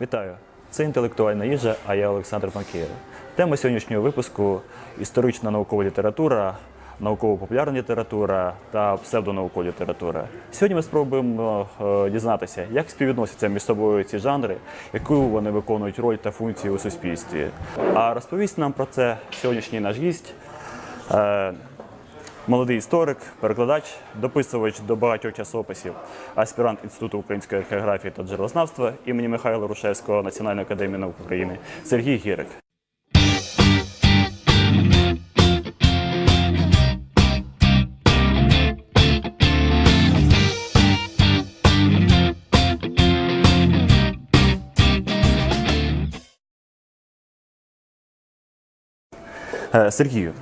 Вітаю! Це інтелектуальна їжа, а я Олександр Панкєєв. Тема сьогоднішнього випуску історична наукова література, науково-популярна література та псевдонаукова література. Сьогодні ми спробуємо е, дізнатися, як співвідносяться між собою ці жанри, яку вони виконують роль та функцію у суспільстві. А розповість нам про це сьогоднішній наш гість. Молодий історик, перекладач, дописувач до багатьох часописів, аспірант Інституту української археографії та джерелознавства імені Михайла Рушевського Національної академії наук України Сергій Гірик. Е, Сергію,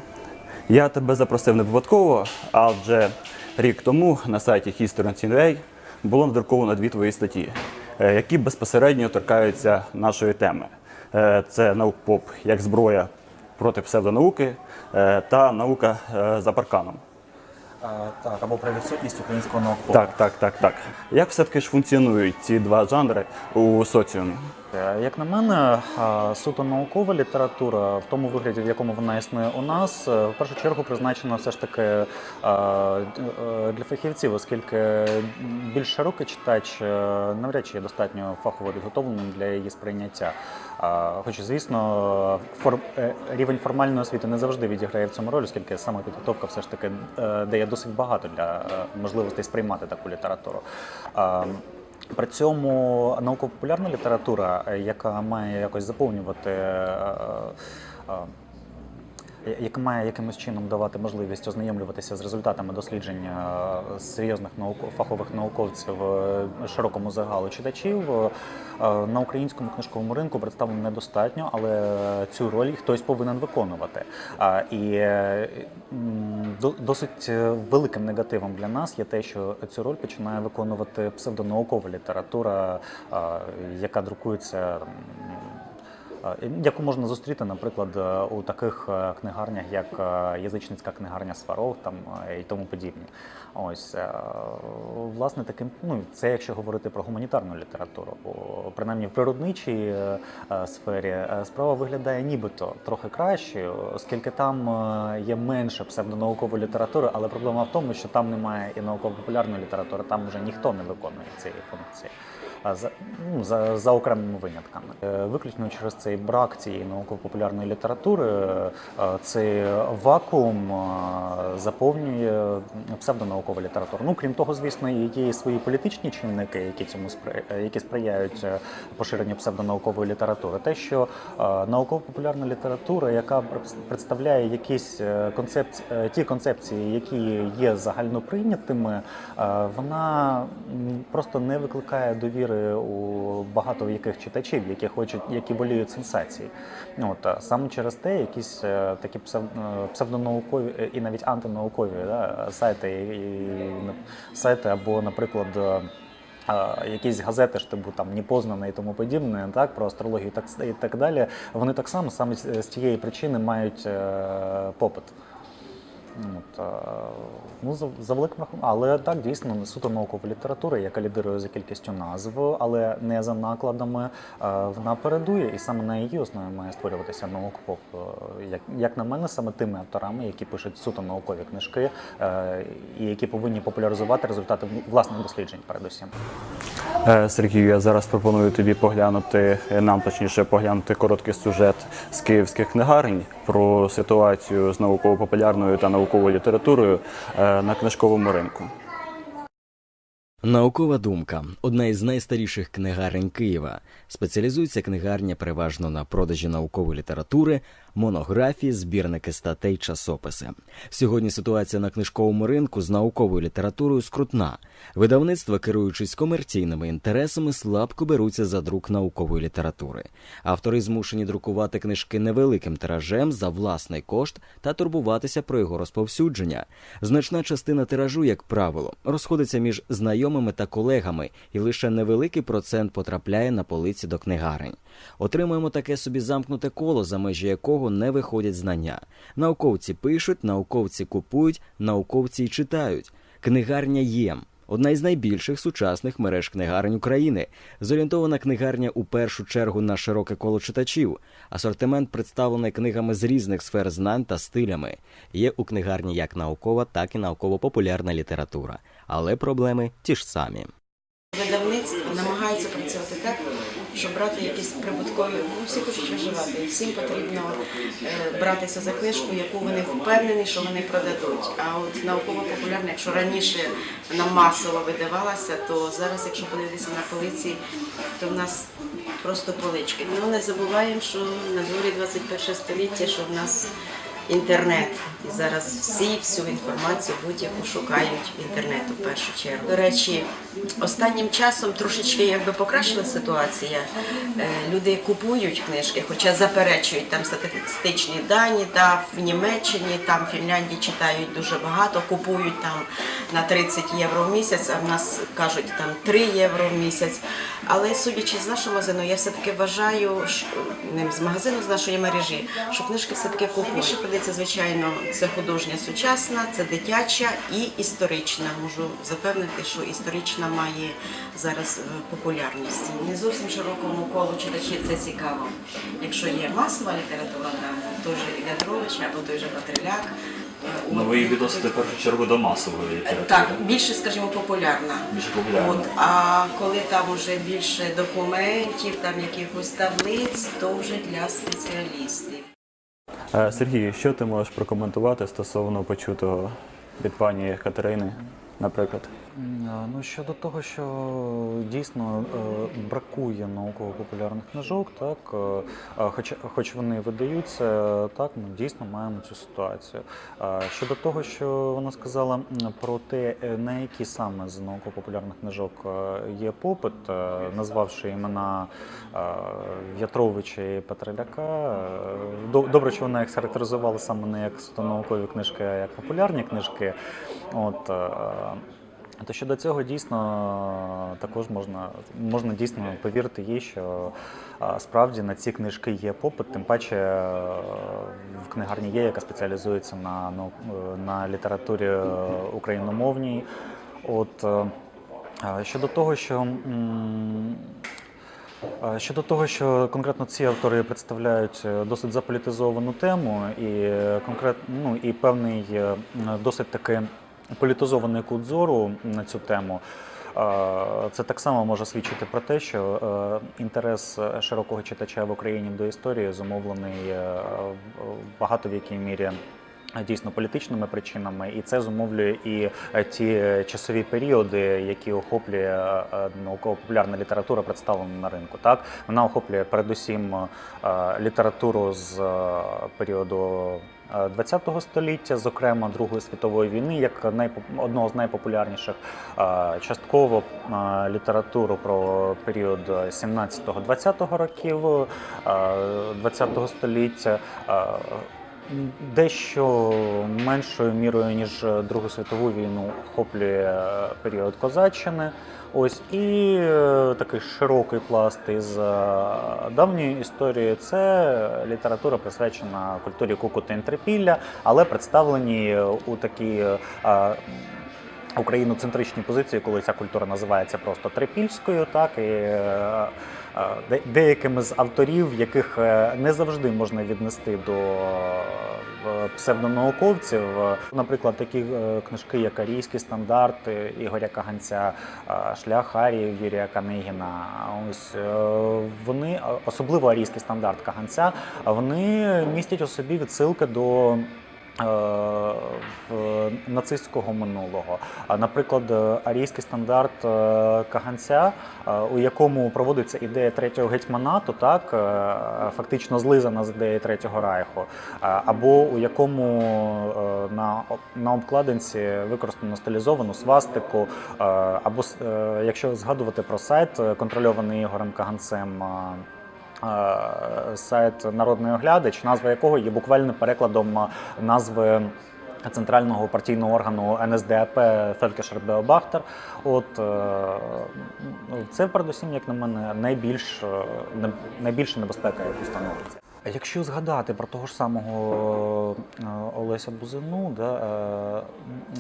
я тебе запросив не випадково, адже рік тому на сайті History.ua було надруковано дві твої статті, е, які безпосередньо торкаються нашої теми. Це Це наукпоп як зброя проти псевдонауки е, та наука е, за парканом. Так, або про відсутність українського наукового. Так, так, так, так. Як все-таки ж функціонують ці два жанри у соціумі? Е, Як на мене, суто наукова література в тому вигляді, в якому вона існує у нас, е, в першу чергу призначена все ж таки е, для фахівців, оскільки більш широкий читач е, навряд чи є достатньо фахово підготовленим для її сприйняття. Хоч, звісно, е, рівень формальної освіти не завжди відіграє в цьому роль, оскільки саме підготовка все ж таки е, дає досить багато для е, можливостей сприймати таку літературу. При цьому науково-популярна література, яка має якось заповнювати. Яка має якимось чином давати можливість ознайомлюватися з результатами досліджень е, серйозних науко- фахових науковців е, широкому загалу читачів. е, На українському книжковому ринку представлено недостатньо, але цю роль хтось повинен виконувати. І досить великим негативом для нас є те, що цю роль починає виконувати псевдонаукова література, яка друкується. Яку можна зустріти, наприклад, е, у таких е, книгарнях, як е, язичницька книгарня Сварог там і тому подібні. Ось е, власне таким, ну це якщо говорити про гуманітарну літературу, бо принаймні в природничій е, е, сфері справа виглядає нібито трохи кращою, оскільки там є менше псевдонаукової літератури, але проблема в тому, що там немає і науково-популярної літератури, там вже ніхто не виконує цієї функції. За, ну, за, за окремими винятками. Виключно через цей брак цієї науково-популярної літератури цей вакуум заповнює псевдонаукова література. Ну, крім того, звісно, є і свої політичні чинники, які цьому спри- е, які сприяють е, поширенню псевдонаукової літератури. Те, що е, науково-популярна література, яка пред- представляє якісь концепції, ті концепції, які є загальноприйнятими, вона просто не викликає довіри у багато яких читачів, які хочуть, які воліють сенсації. Ну, От саме через те, якісь такі псев- псевдонаукові і навіть антинаукові да, сайти, сайти або, наприклад. е, Якісь газети ж типу там «Непознане» і тому подібне, так про астрологію так і так далі. Вони так само саме з цієї причини мають е, попит. От, е, ну, за, за великим рахунком. Але так, дійсно, суто наукова література, яка лідирує за кількістю назв, але не за накладами, е, вона передує, і саме на її основі має створюватися наукпоп. Е, Як, як на мене, саме тими авторами, які пишуть суто наукові книжки, е, і які повинні популяризувати результати власних досліджень, передусім. Сергію, я зараз пропоную тобі поглянути, нам точніше поглянути короткий сюжет з київських книгарень про ситуацію з науково-популярною та науковою літературою е, на книжковому ринку. Наукова думка одна із найстаріших книгарень Києва. Спеціалізується книгарня переважно на продажі наукової літератури, монографії, збірники статей, часописи. Сьогодні ситуація на книжковому ринку з науковою літературою скрутна. Видавництва, керуючись комерційними інтересами, слабко беруться за друк наукової літератури. Автори змушені друкувати книжки невеликим тиражем за власний кошт та турбуватися про його розповсюдження. Значна частина тиражу, як правило, розходиться між знайомими та колегами, і лише невеликий процент потрапляє на полиці до книгарень. Отримуємо таке собі замкнуте коло, за межі якого не виходять знання. Науковці пишуть, науковці купують, науковці й читають. Книгарня є. одна із найбільших сучасних мереж книгарень України. Зорієнтована книгарня у першу чергу на широке коло читачів. Асортимент представлений книгами з різних сфер знань та стилями. Є у книгарні як наукова, так і науково-популярна література. Але проблеми ті ж самі. Видавництво намагається працювати так, щоб брати якісь прибуткові. Ну, всі хочуть виживати. Всім потрібно е, братися за книжку, яку вони впевнені, що вони продадуть. А от науково-популярна, якщо раніше вона масово видавалася, то зараз, якщо подивитися на полиці, то в нас просто полички. Ну не забуваємо, що на дворі 21 століття, що в нас інтернет. І зараз всі всю інформацію будь-яку шукають в інтернету в першу чергу. До речі, останнім часом трошечки якби покращила ситуація. Е, Люди купують книжки, хоча заперечують там статистичні дані, да, в Німеччині, там в Фінляндії читають дуже багато, купують там на 30 євро в місяць, а в нас кажуть там 3 євро в місяць. Але судячи з нашого магазину, я все-таки вважаю, що, не з магазину, з нашої мережі, що книжки все-таки купують. Більше продається, звичайно, це художня сучасна, це дитяча і історична. Можу запевнити, що історична має зараз е, популярність. Не зовсім широкому колу читачів це цікаво. Якщо є масова література, там той же Ілля або той же Патриляк. е, Ну, ви їх відносите в першу чергу до масової літератури. так, більше, скажімо, популярна. Більше популярна. От, а коли там вже більше документів, там якихось таблиць, то вже для спеціалістів. Е, Сергій, що ти можеш прокоментувати стосовно почутого від пані Катерини, наприклад? Ну щодо того, що дійсно е, бракує науково-популярних книжок, так е, хоч, хоч вони видаються, так ми дійсно маємо цю ситуацію. Щодо того, що вона сказала про те, е, на які саме з науково-популярних книжок є попит, назвавши імена В'ятровича і Петреляка, до- добре, що вона їх характеризувала саме не як наукові книжки, а як популярні книжки. От, то щодо цього дійсно також можна, можна дійсно повірити їй, що справді на ці книжки є попит, тим паче е, в книгарні є, яка спеціалізується на, ну, е, на літературі е, україномовній. От, е, щодо того, що. Щодо того, що конкретно ці автори представляють е, досить заполітизовану тему і е, конкрет, ну, і певний е, досить таки політизований кут зору на цю тему. Це так само може свідчити про те, що е, інтерес широкого читача в Україні до історії зумовлений е, багато в якій мірі дійсно політичними причинами, і це зумовлює і ті часові періоди, які охоплює е, науково-популярна література, представлена на ринку. Так вона охоплює передусім літературу з періоду. ХХ століття, зокрема Другої світової війни, як одного з найпопулярніших, е, частково е, літературу про період 17-20 років е, ХХ століття. Е, Дещо меншою мірою ніж Другу світову війну охоплює е, період козаччини. Ось і е, такий широкий пласт із е, давньої історії це література присвячена культурі кукути інтрипілля, але представлені у такій е, україноцентричній позиції, коли ця культура називається просто трипільською, так і е, е, деякими з авторів, яких е, не завжди можна віднести до е, псевдонауковців. Наприклад, такі е, книжки, як Арійський стандарт Ігоря Каганця, Шлях Арії Юрія Канигіна. Ось вони, особливо Арійський стандарт Каганця, вони містять у собі відсилки до нацистського минулого. Наприклад, е, арійський стандарт е, Каганця, е, у якому проводиться ідея третього гетьманату, так е, фактично злизана з ідеї третього райху, або у якому е, на, на обкладинці використано стилізовану свастику, е, або е, якщо згадувати про сайт, е, контрольований Ігорем Каганцем. Е, сайт Народний оглядач, назва якого є буквально перекладом е, назви центрального партійного органу НСДАП Фелькешер Беобахтер. От е, це передусім, як на мене, найбільш найбільша небезпека, яку становиться. Якщо згадати про того ж самого е, Олеся Бузину, да,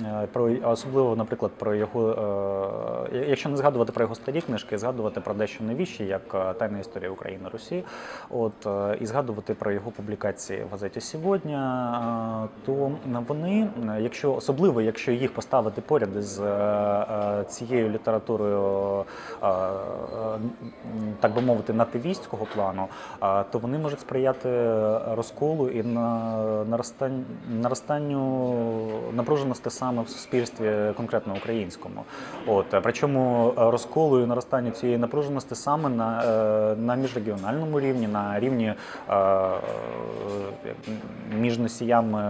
е, е, про особливо, наприклад, про його, якщо не згадувати про його старі книжки, згадувати про дещо новіші, як Тайна історія України Русі, от і згадувати про його публікації в газеті Сьогодні, то вони, якщо особливо, якщо їх поставити поряд е, цією літературою, так би мовити, нативістського плану, то вони можуть сприяти розколу і на наростань, наростанню напруженості саме в суспільстві, конкретно українському. От е, причому розколу і наростанню цієї напруженості саме на, е, на міжрегіональному рівні, на рівні е, між носіями,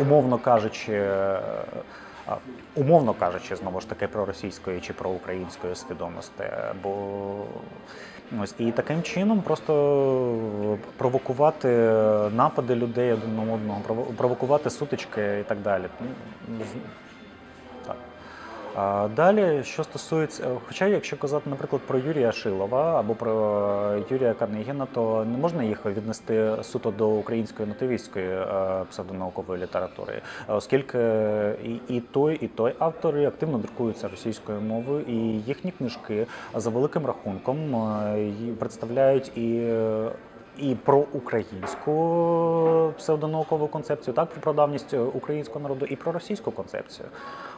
умовно кажучи. Умовно кажучи, знову ж таки проросійської чи проукраїнської свідомості, бо ось і таким чином просто провокувати напади людей один на одного, прово- провокувати сутички і так далі. Далі, що стосується, хоча якщо казати, наприклад, про Юрія Шилова або про Юрія Карнегіна, то не можна їх віднести суто до української нативістської е, псевдонаукової літератури, оскільки і, той, і той автори активно друкуються російською мовою, і їхні книжки за великим рахунком е, представляють і. І про українську псевдонаукову концепцію, так про прадавність українського народу, і про російську концепцію,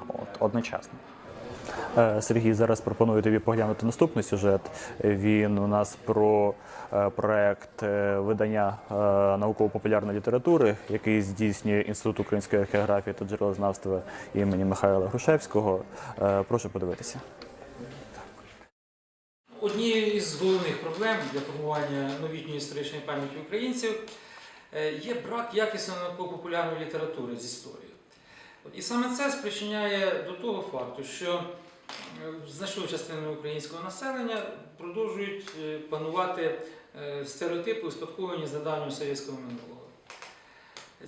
от одночасно. Е, Сергій, зараз пропоную тобі поглянути наступний сюжет. Він у нас про е, проект е, видання науково-популярної літератури, який здійснює Інститут української археографії та джерелознавства імені Михайла Грушевського. Прошу подивитися. Однією із головних проблем для формування новітньої історичної пам'яті українців е, є брак якісної науково-популярної літератури з історії. І саме це спричиняє до того факту, що е, значною частиною українського населення продовжують е, панувати стереотипи, успадковані з недавнього совєтського минулого.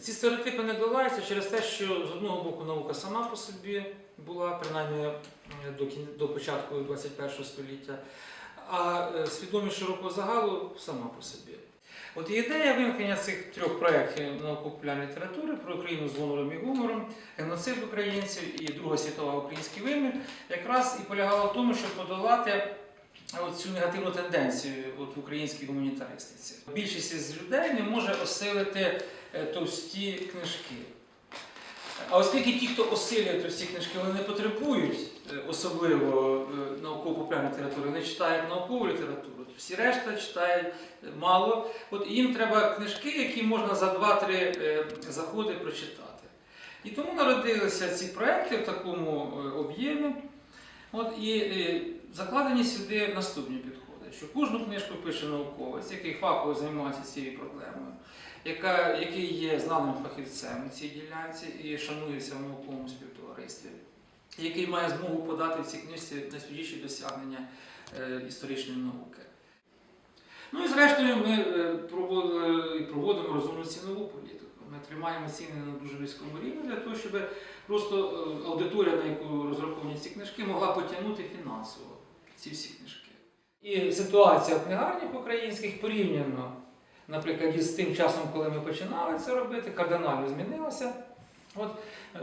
Ці стереотипи не долаються через те, що з одного боку наука сама по собі була, принаймні до початку ХХ століття, а е, свідомість широкого загалу сама по собі. От ідея виникнення цих трьох проєктів науково-популярної літератури про Україну з гонором і гумором, геноцид українців і Друга світова український вимір якраз і полягала в тому, щоб подолати цю негативну тенденцію от в українській гуманітаристиці. Більшість із людей не може осилити е, товсті книжки. А оскільки ті, хто осилює товсті книжки, вони не потребують особливо е, науково-популярної літератури, вони читають наукову літературу. Всі решта читають е, мало. От їм треба книжки, які можна за 2-3 е, заходи прочитати. І тому народилися ці проекти в такому е, об'ємі. От і е, закладені сюди наступні підходи, що кожну книжку пише науковець, який фахово займається цією проблемою, яка, який є знаним фахівцем у цій ділянці і шанується в науковому співтоваристві, який має змогу подати в цій книжці найсвіжіші досягнення е, історичної науки. Ну і зрештою ми е, проводимо розумну цінову політику. Ми тримаємо ціни на дуже високому рівні для того, щоб просто е, аудиторія, на яку розраховані ці книжки, могла потягнути фінансово ці всі книжки. І ситуація в книгарнях українських порівняно, наприклад, із тим часом, коли ми починали це робити, кардинально змінилася. От,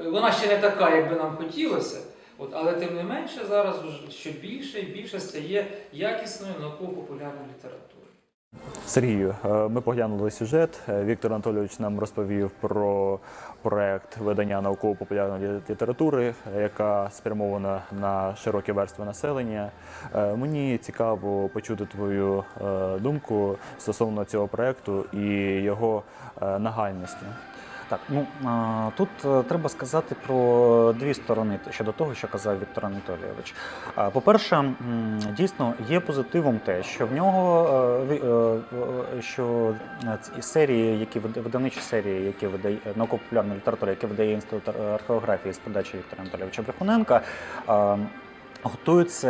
вона ще не така, як би нам хотілося, от, але тим не менше зараз що більше і більше стає якісною науково-популярною літературою. Сергію, е, ми поглянули сюжет. Е, Віктор Анатолійович нам розповів про проект видання науково-популярної літератури, е, яка спрямована на широкі верстви населення. Мені цікаво почути твою думку стосовно цього проекту і його нагальності. Так, ну а, тут е, треба сказати про дві сторони щодо того, що казав Віктор Анатолійович. А, По-перше, дійсно є позитивом те, що в нього ві- е, е, що серії, які вида- видавничі серії, які видає науково-популярна література, які видає інститут археографії з подачі Віктора Анатолійовича Брехуненка. а, готуються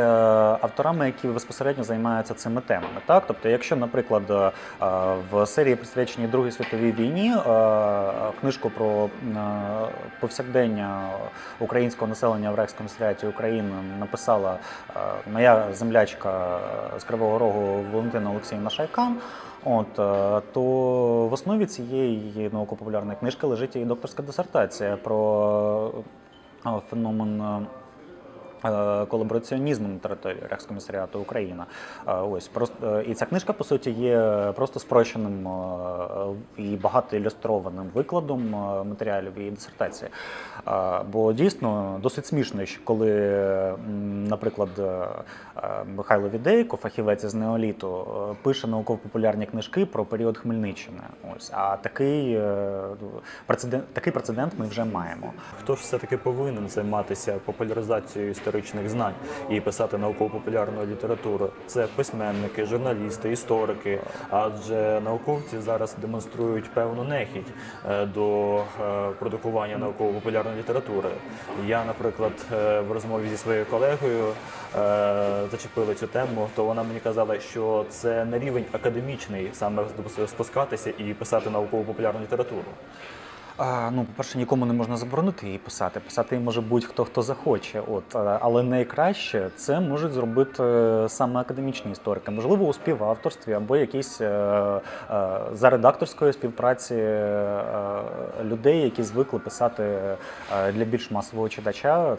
авторами, які безпосередньо займаються цими темами. Так, тобто, якщо, наприклад, е, в серії присвяченій Другій світовій війні е, книжку про е, повсякдення українського населення в Рейхскомісаріаті України написала е, моя землячка з Кривого Рогу Валентина Олексіївна Шайкан. От е, то в основі цієї науково-популярної книжки лежить і докторська дисертація про е, феномен. Е, Колабораціонізму на території Рейхскомісаріату Україна. Е, Ось просто е, і ця книжка по суті є просто спрощеним і багато ілюстрованим викладом матеріалів її дисертації. Бо дійсно досить смішно, що коли, наприклад, Михайло Відейко, фахівець з неоліту, пише науково-популярні книжки про період Хмельниччини. Ось а такий прецедент, такий прецедент ми вже маємо. Хто ж все-таки повинен займатися популяризацією історичних знань і писати науково-популярну літературу? Це письменники, журналісти, історики. Адже науковці зараз демонструють певну нехідь е, до е, продукування науково-популярної літератури. Я, наприклад, е, в розмові зі своєю колегою зачепили цю тему, то вона мені казала, що це не рівень академічний саме спускатися і писати науково-популярну літературу. Ну, по-перше, нікому не можна заборонити її писати. Писати її може будь-хто, хто захоче. От, але найкраще це можуть зробити е, саме академічні історики. Можливо, у співавторстві або якісь е, е, за редакторської співпраці людей, які звикли писати для більш масового читача,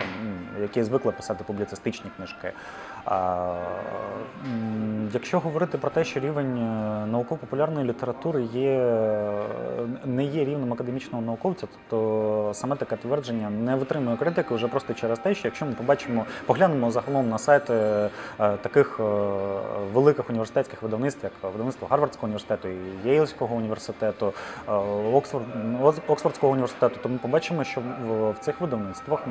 які звикли писати публіцистичні книжки. Якщо говорити про те, що рівень е, науково-популярної літератури є, е, не є рівнем академічного науковця, то саме таке твердження не витримує критики вже просто через те, що якщо ми побачимо, поглянемо загалом на сайти е, таких великих університетських видавництв, як видавництво Гарвардського університету і Єйльського університету, Оксфорд, Оксфордського університету, то ми побачимо, що в, цих видавництвах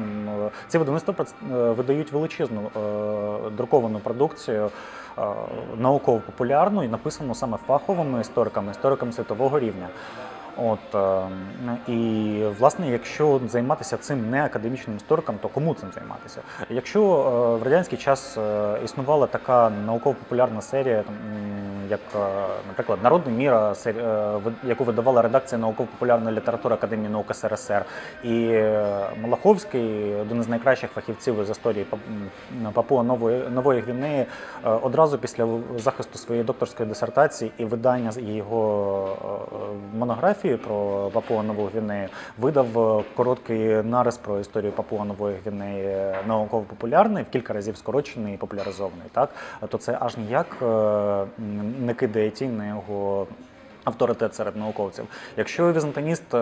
ці видавництва видають величезну е, друковану продукцію е, науково-популярну і написану саме фаховими істориками, істориками світового рівня. От е, і власне, якщо займатися цим не академічним істориком, то кому цим займатися? Якщо е, в радянський час е, існувала така науково-популярна серія, як, е, наприклад, Народний міра, яку видавала редакція науково-популярної літератури Академії наук СРСР, і Малаховський, один із найкращих фахівців з історії Пап- Папуа Нової Нової Гвінеї, одразу після захисту своєї докторської дисертації і видання з- його е, монографії про Папуа Нову Гвінею видав е, короткий нарис про історію Папуа Нової Гвінеї е, науково-популярний, в кілька разів скорочений і популяризований. Так то це аж ніяк е, не кидає тінь на його. Авторитет серед науковців. Якщо візантиніст е,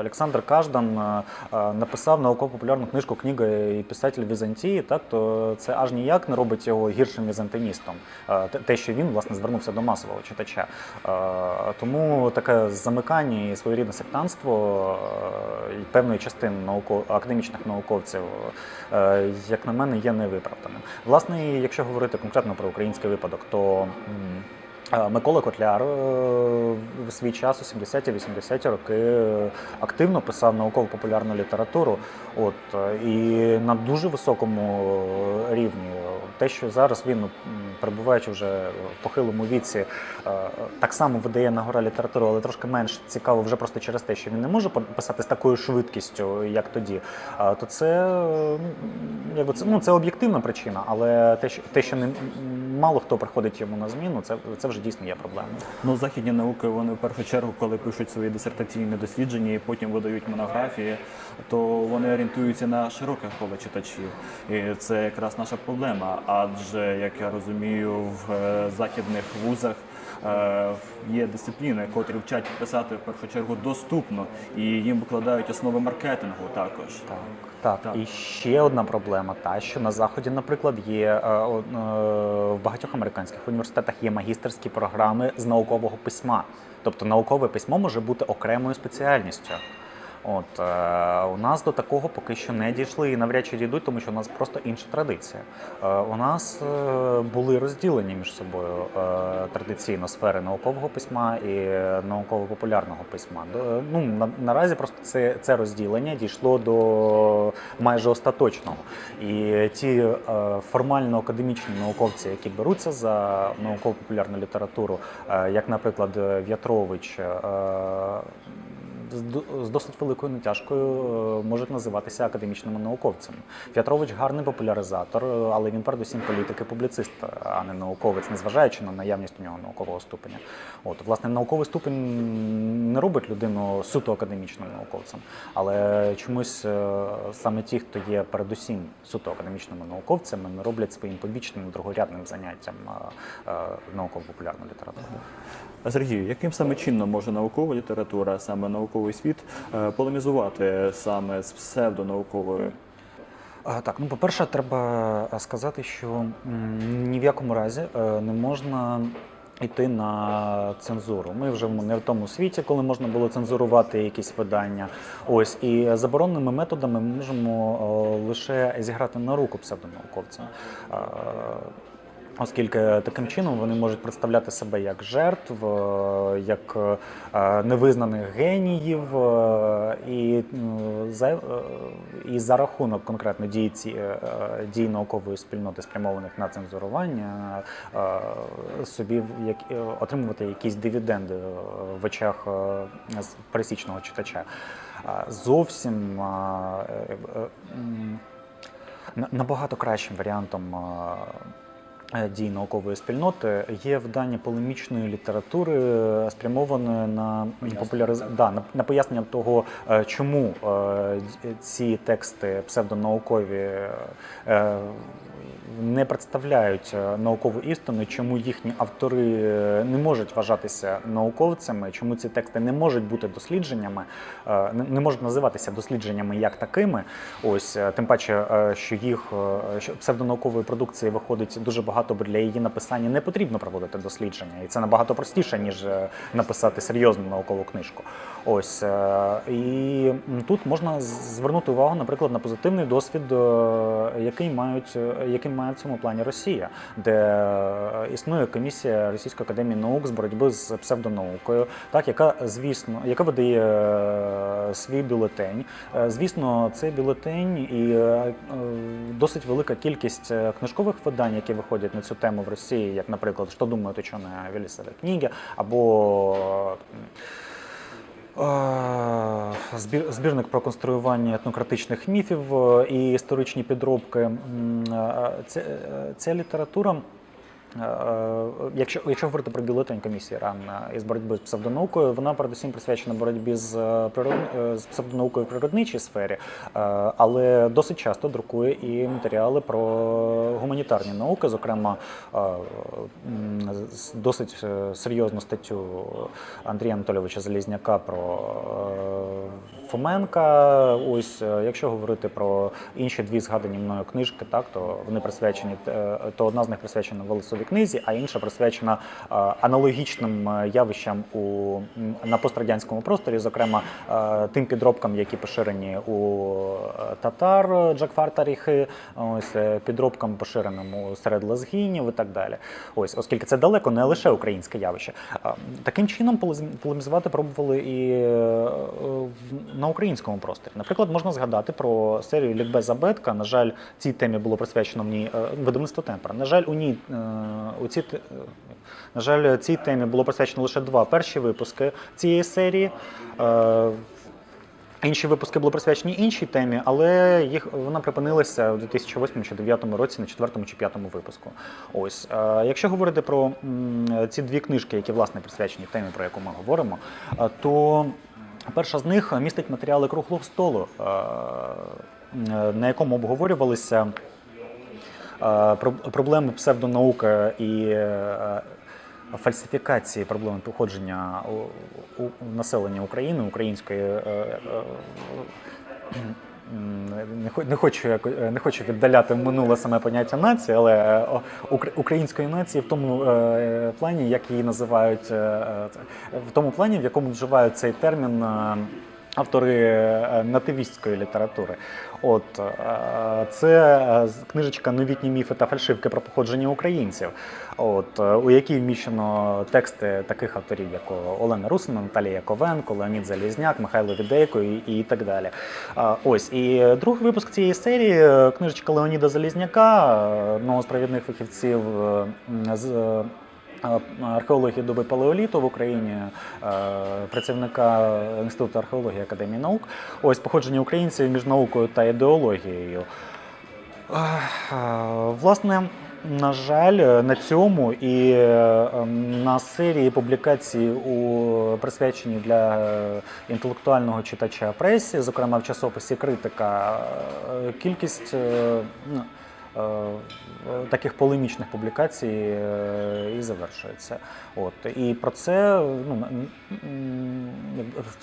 Олександр Каждан е, е, написав науково-популярну книжку Книга і писатель Візантії, так то це аж ніяк не робить його гіршим візантиністом. Те- що він власне звернувся до масового читача. Тому таке замикання і своєрідне сектантство е, певної частини науко- академічних науковців, як на мене, є невиправданим. Власне, якщо говорити конкретно про український випадок, то Микола Котляр е, в свій час у 70-80-ті роки е, активно писав науково-популярну літературу. От е, і на дуже високому е, рівні. Те, що зараз він, м, перебуваючи вже в похилому віці, е, так само видає на гора літературу, але трошки менш цікаво вже просто через те, що він не може писати з такою швидкістю, як тоді. е, То це, ну, якби це, ну, це об'єктивна причина, але те, що те, що не мало хто приходить йому на зміну, це, це вже дійсно є проблемою. Ну, західні науки вони в першу чергу, коли пишуть свої дисертаційні дослідження і потім видають монографії, то вони орієнтуються на широке коло читачів. І це якраз наша проблема. Адже, як я розумію, в е, західних вузах е, є дисципліни, котрі вчать писати в першу чергу доступно, і їм викладають основи маркетингу також. Так, так. Так. І ще одна проблема, та що на заході, наприклад, є е, в багатьох американських університетах є магістерські програми з наукового письма. Тобто наукове письмо може бути окремою спеціальністю. От е, у нас до такого поки що не дійшли і навряд чи дійдуть, тому що у нас просто інша традиція. Е, у нас е, були розділені між собою е, традиційно сфери наукового письма і науково-популярного письма. До- ну, на, наразі просто це, це розділення дійшло до майже остаточного. І ті е, формально академічні науковці, які беруться за науково-популярну літературу, е, як, наприклад, В'ятрович. е, з досить великою натяжкою е, можуть називатися академічними науковцями. В'ятрович гарний популяризатор, е, але він передусім політик і публіцист, а не науковець, незважаючи на наявність у нього наукового ступеня. От власне науковий ступень не робить людину суто академічним науковцем, але чомусь е, саме ті, хто є передусім суто академічними науковцями, не роблять своїм побічним другорядним заняттям науково-популярну літературу. А Сергію, яким саме чином може наукова література, саме науковий світ, е, полемізувати саме з псевдонауковою? Так, ну по-перше, треба е, сказати, що ні в якому разі е, не можна йти на цензуру. Ми вже не в тому світі, коли можна було цензурувати якісь видання. Ось і забороненими методами ми можемо лише зіграти на руку псевдонауковцям. Оскільки таким чином вони можуть представляти себе як жертв, е, як е, невизнаних геніїв, е, і, за, і за рахунок конкретно дій, ці, дій наукової спільноти, спрямованих на цензурування, собі як, отримувати якісь дивіденди в очах пересічного читача. Зовсім набагато кращим варіантом. Е, Дій наукової спільноти є видання полемічної літератури, е, спрямованої на популяриз... да, на, на пояснення того, е, чому ці тексти псевдонаукові не представляють е, наукову істину, чому їхні автори е, не можуть вважатися науковцями, чому ці тексти не можуть бути дослідженнями, е, не- можуть називатися дослідженнями як такими. Ось тим паче, що їх що псевдонаукової продукції виходить дуже багато, бо для її написання не потрібно проводити дослідження, і це набагато простіше ніж написати серйозну наукову книжку. Ось і тут можна звернути увагу, наприклад, на позитивний досвід, який мають який має в цьому плані Росія, де е, існує комісія Російської академії наук з боротьби з псевдонаукою, так яка звісно, яка видає е, свій бюлетень. Е, Звісно, цей бюлетень і досить велика кількість книжкових видань, які виходять на цю тему в Росії, як, наприклад, що думають учені о Велісовій книги, або збірник про конструювання етнократичних міфів е, і історичні підробки. Е, Ця, е, ця література. Е, Якщо, якщо говорити про бюлетень комісії РАН е, із боротьби з псевдонаукою, вона передусім присвячена боротьбі з, е, природ... е, з псевдонаукою в природничій сфері, е, але досить часто друкує і матеріали про гуманітарні науки, зокрема е, досить е, серйозну статтю Андрія Анатолійовича Залізняка про е, Фоменка. Ось, е, якщо говорити про інші дві згадані мною книжки, так то вони присвячені е, то одна з них присвячена Велесовій книзі, а інша присвячена е, аналогічним явищам у на пострадянському просторі, зокрема тим підробкам, які поширені у татар Джакфар-Таріхи, ось підробкам поширеним у серед лезгінів і так далі. Ось, оскільки це далеко не лише українське явище. Таким чином полемізувати пробували і в- на українському просторі. Наприклад, можна згадати про серію Лікбез Абетка. На жаль, цій темі було присвячено ній е, видавництво Темпера. На жаль, у ній е, у цій е, на жаль, цій темі було присвячено лише два перші випуски цієї серії. Е, Інші випуски були присвячені іншій темі, але їх вона припинилася у 2008 чи 2009 році на четвертому чи п'ятому випуску. Ось якщо говорити про ці дві книжки, які власне присвячені темі, про яку ми говоримо, то перша з них містить матеріали круглого столу, е, е, на якому обговорювалися е, про- проблеми псевдонауки і фальсифікації проблеми походження населення України, української. Не хочу е, не хочу віддаляти минуле саме поняття нації, але е, української нації в тому е, плані, як її називають, в тому плані, в якому вживають цей термін автори е, нативістської літератури. От е, це е, книжечка Новітні міфи та фальшивки про походження українців, от у якій вміщено тексти таких авторів, як Олена Русина, Наталія Яковенко, Леонід Залізняк, Михайло Відейко і, і так далі. Ось і другий випуск цієї серії книжечка Леоніда Залізняка, одного фахівців з. Е, Археології доби палеоліту в Україні, е, працівника Інституту археології Академії наук. Ось походження українців між наукою та ідеологією. Е, Власне, на жаль, на цьому і е, на серії публікацій, у присвячені для е, інтелектуального читача пресі, зокрема в часописі Критика, е, кількість е, ну, е, таких полемічних публікацій е, і завершується. От і про це ну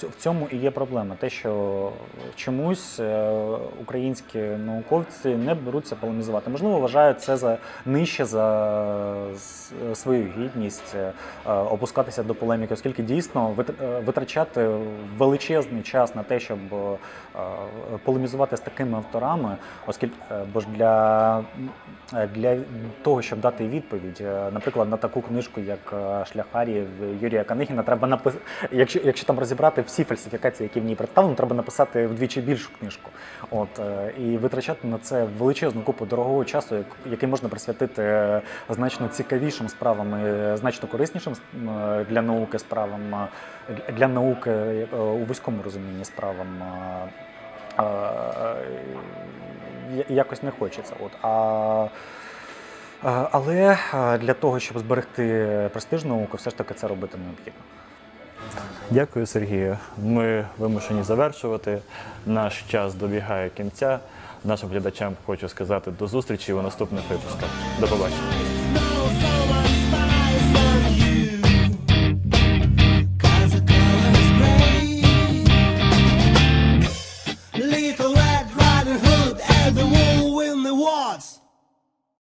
в цьому і є проблема. Те, що чомусь е, українські науковці не беруться полемізувати. Можливо, вважають це за нижче за свою гідність е, опускатися до полеміки, оскільки дійсно вит- е, витрачати величезний час на те, щоб е, полемізувати з такими авторами, оскільки е, бо ж для, е, для того, щоб дати відповідь, е, наприклад, на таку книжку, як е, Шляхарів Юрія Канигіна, треба написати, якщо, якщо там розібрати всі фальсифікації, які в ній представлені, треба написати вдвічі більшу книжку. От е, і витрачати на це величезну купу дорогого часу, який можна присвятити е, значно цікавішим справам, е, значно кориснішим е, для науки справам, е, для науки е, у вузькому розумінні справам. Якось не хочеться. От. А, але для того, щоб зберегти престиж науку, все ж таки це робити необхідно. Дякую, Сергію. Ми вимушені завершувати. Наш час добігає кінця. Нашим глядачам хочу сказати до зустрічі у наступних випусках. До побачення.